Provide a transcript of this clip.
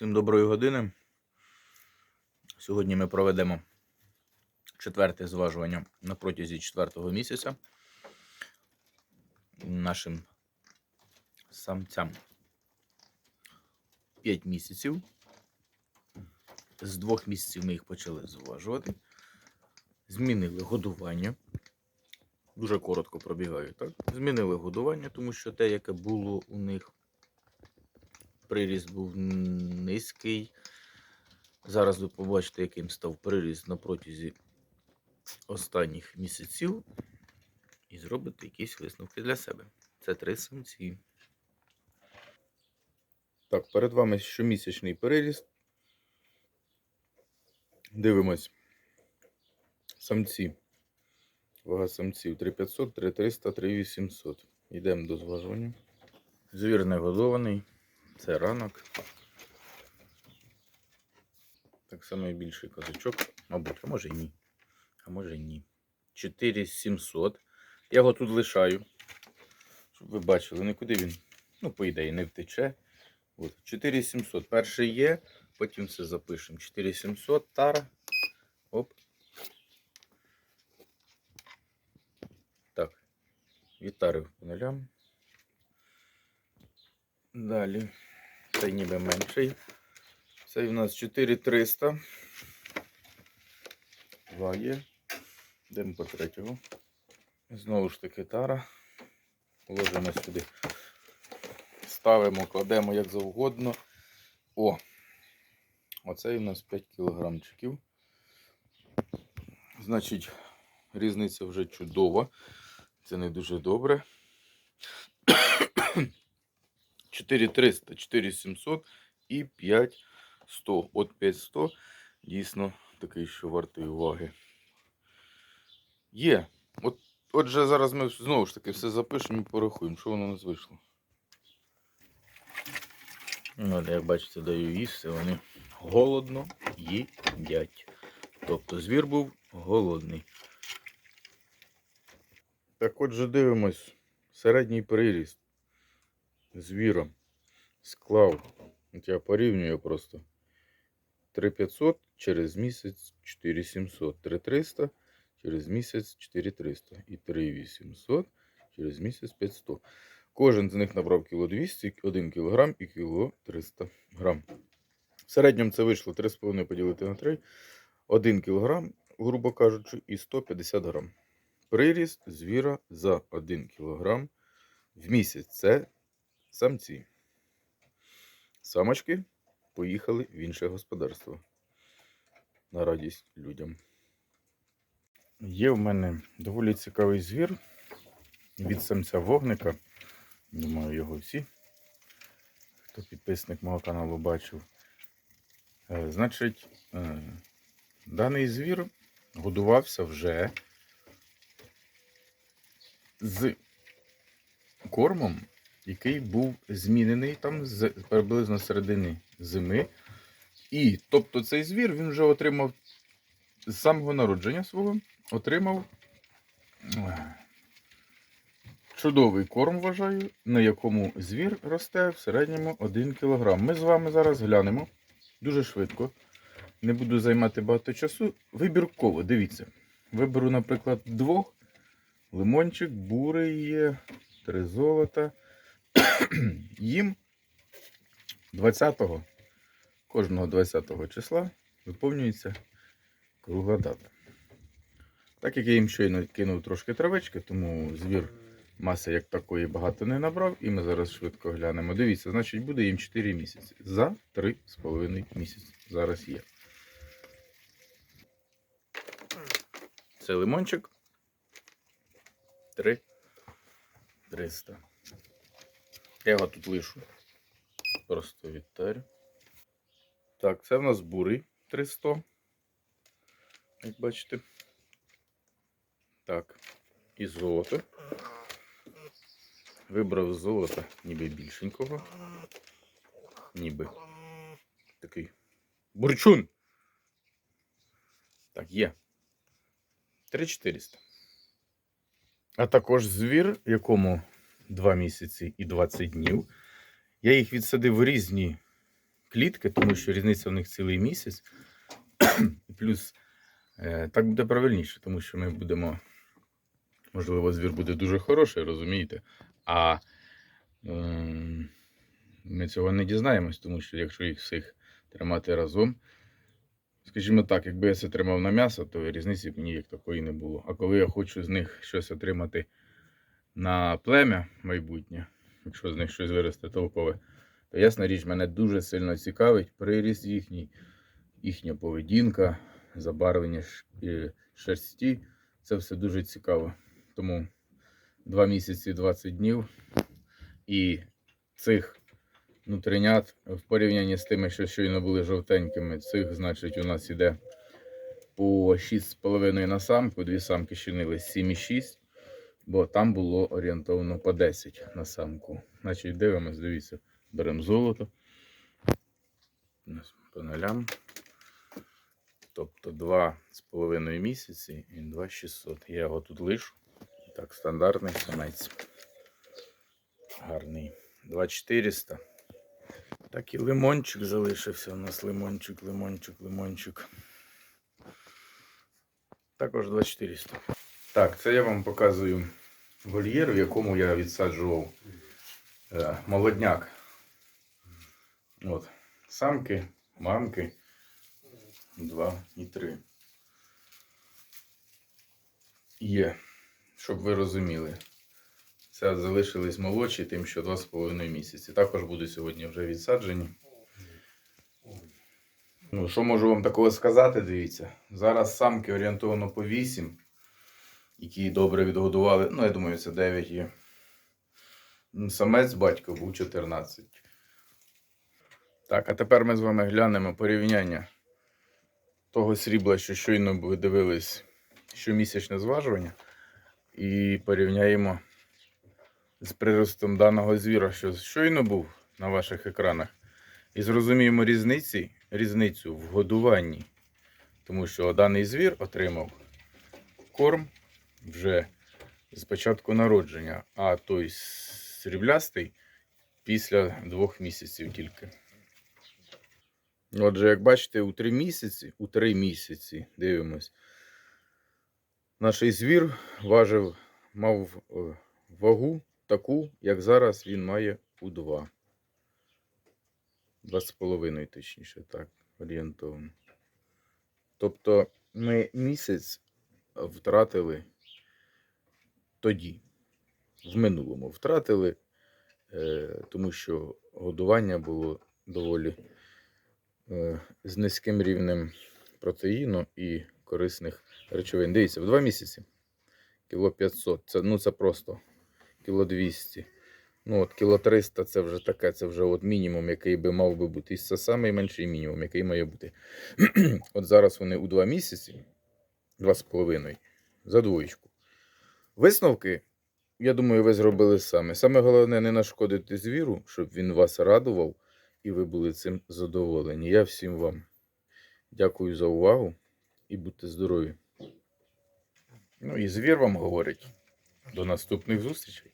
Всім доброї години. Сьогодні ми проведемо четверте зважування на протязі четвертого місяця нашим самцям 5 місяців. З двох місяців ми їх почали зважувати. Змінили годування. Дуже коротко пробігаю, так? Змінили годування, тому що те, яке було у них приріст був низький. Зараз ви побачите, яким став приріст на протязі останніх місяців. І зробите якісь висновки для себе. Це три самці. Так, перед вами щомісячний переріст. Дивимось. Самці. Вага самців 3500, 3300, 3800. Йдемо до зважування. Звір не годований. Це ранок. Так само і більший козачок. Мабуть, а може і ні. А може і ні. 4700. Я його тут лишаю. Щоб ви бачили, нікуди він, ну, по ідеї, не втече. От. 4700. Перший є, потім все запишемо. 4700, тара. Оп. Так. Відтарив по нулям. Далі. Цей ніби менший. Цей у нас 4300. Два є. Йдемо по третього. Знову ж таки тара. Ложимо сюди. Ставимо, кладемо як завгодно. О! Оцей у нас 5 кілограмчиків. Значить, різниця вже чудова. Це не дуже добре. 4300, 4700 і 5100. От 5100 дійсно такий, що вартий уваги. Є. От, отже, зараз ми знову ж таки все запишемо і порахуємо, що воно у нас вийшло. Ну, як бачите, даю їсти, вони голодно їдять. Тобто звір був голодний. Так отже, дивимось середній приріст звіра склав. От я порівнюю просто 3500 через місяць 4700, 3300 через місяць 4300 і 3800 через місяць 500. Кожен з них набрав кіло 200, 1 кг і кіло 300 грам. В середньому це вийшло 3,5 поділити на 3, 1 кг, грубо кажучи, і 150 грам. Приріст звіра за 1 кг в місяць. Це самці. Самочки поїхали в інше господарство. На радість людям. Є в мене доволі цікавий звір від самця вогника. Думаю, його всі, хто підписник мого каналу бачив. Е, Значить, е, даний звір годувався вже з кормом, який був змінений там з приблизно середини зими. І тобто цей звір він вже отримав з самого народження свого отримав е, чудовий корм, вважаю, на якому звір росте в середньому 1 кг. Ми з вами зараз глянемо дуже швидко. Не буду займати багато часу. Вибірково, дивіться. Виберу, наприклад, двох. Лимончик, бурий є, три золота. Їм 20-го, кожного 20-го числа виповнюється кругла дата. Так як я їм щойно кинув трошки травички, тому звір маси як такої багато не набрав, і ми зараз швидко глянемо. Дивіться, значить буде їм 4 місяці. За 3,5 місяці. Зараз є. Це лимончик. 3 300. Я його тут лишу. Просто відтарю. Так, це в нас бурий 300. Як бачите. Так, і золото. Вибрав золото ніби більшенького. Ніби такий бурчун. Так, є. 3400. А також звір, якому 2 місяці і 20 днів. Я їх відсадив в різні клітки, тому що різниця в них цілий місяць. Плюс е, так буде правильніше, тому що ми будемо, можливо, звір буде дуже хороший, розумієте? А ем, ми цього не дізнаємось, тому що якщо їх всіх тримати разом, скажімо так, якби я це тримав на м'ясо, то різниці б ніяк такої не було. А коли я хочу з них щось отримати на плем'я майбутнє, якщо з них щось виросте толкове, то ясна річ, мене дуже сильно цікавить приріст їхній, їхня поведінка, забарвлення шерсті. Це все дуже цікаво. Тому 2 місяці 20 днів. І цих нутринят в порівнянні з тими, що щойно були жовтенькими, цих, значить, у нас іде по 6,5 на самку, дві самки щинились 7,6, бо там було орієнтовно по 10 на самку. Значить, дивимось, дивіться, беремо золото. По нулям. Тобто 2,5 місяці і 2,600. Я його тут лишу. Так, стандартний самець. Гарний. 2400. Так і лимончик залишився. У нас лимончик, лимончик, лимончик. Також 2400. Так, це я вам показую вольєр, в якому я відсаджував е, молодняк. От. Самки, мамки. 2 і 3. Є, щоб ви розуміли. Це залишились молодші, тим, що 2,5 місяці. Також будуть сьогодні вже відсаджені. Ну, що можу вам такого сказати, дивіться. Зараз самки орієнтовано по 8, які добре відгодували. Ну, я думаю, це 9 є. Самець батько був 14. Так, а тепер ми з вами глянемо порівняння того срібла, що щойно ви дивились щомісячне зважування. І порівняємо з приростом даного звіра, що щойно був на ваших екранах. І зрозуміємо різниці, різницю в годуванні. Тому що даний звір отримав корм вже з початку народження, а той сріблястий після двох місяців тільки. Отже, як бачите, у три місяці, у три місяці, дивимось, наш звір важив, мав е, вагу таку, як зараз він має у 2. Два з половиною, точніше, так, орієнтовно. Тобто ми місяць втратили тоді, в минулому втратили, е, тому що годування було доволі е, з низьким рівнем протеїну і корисних речовин. Дивіться, в два місяці кіло 500. Це, ну, це просто кіло 200. Ну, от кіло 300 це вже таке, це вже от мінімум, який би мав би бути. І це найменший мінімум, який має бути. от зараз вони у 2 місяці, 2,5 за двоєчку. Висновки, я думаю, ви зробили самі. Саме головне не нашкодити звіру, щоб він вас радував і ви були цим задоволені. Я всім вам дякую за увагу і будьте здорові. Ну і звір вам говорить. До наступних зустрічей.